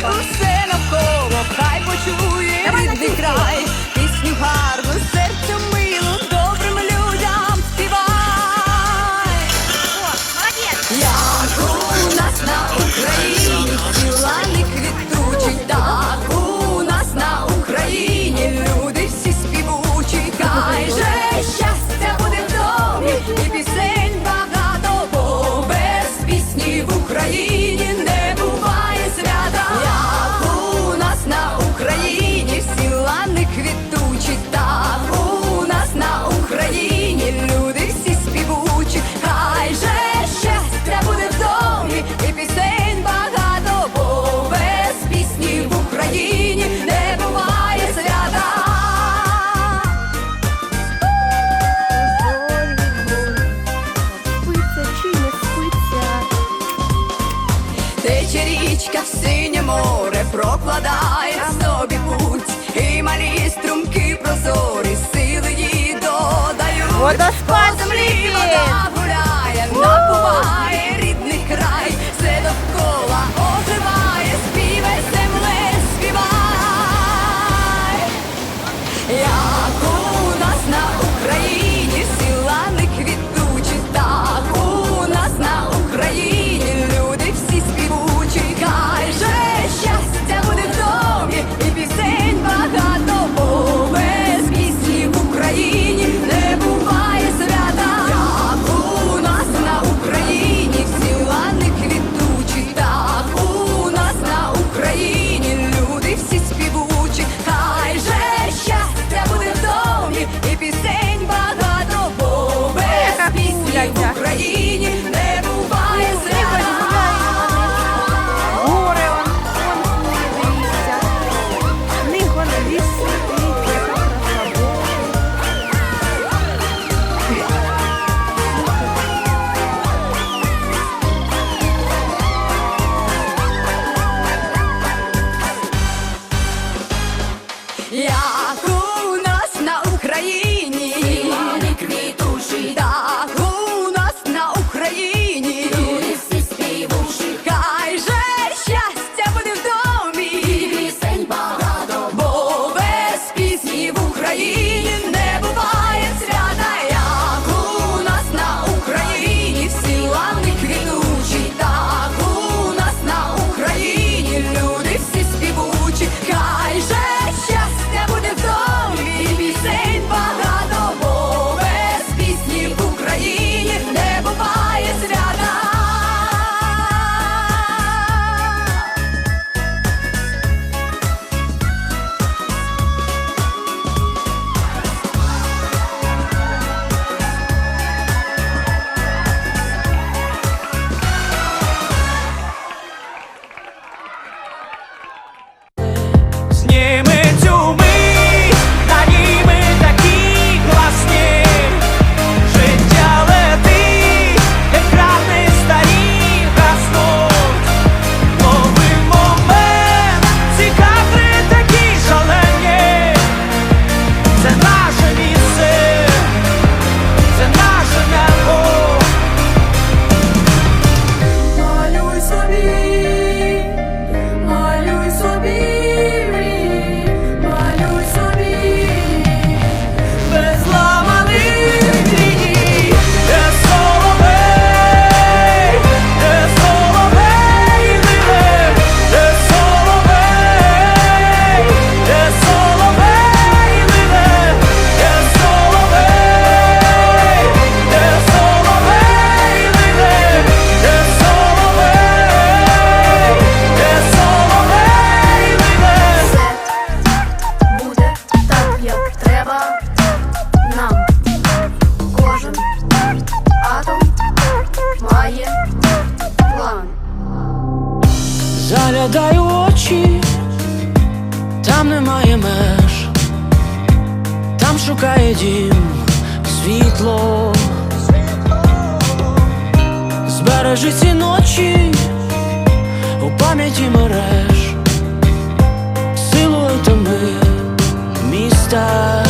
і усе навколо хай почує рідний край, пісню гарну. Тече річка в синє море прокладає в собі путь, і малі струмки прозорі, сили її додають. Водоспад По землі вода гуляє, напуває рідний край, все довкола озера. feel є дім, світло, збережи ці ночі у пам'яті мереж, силою тими міста.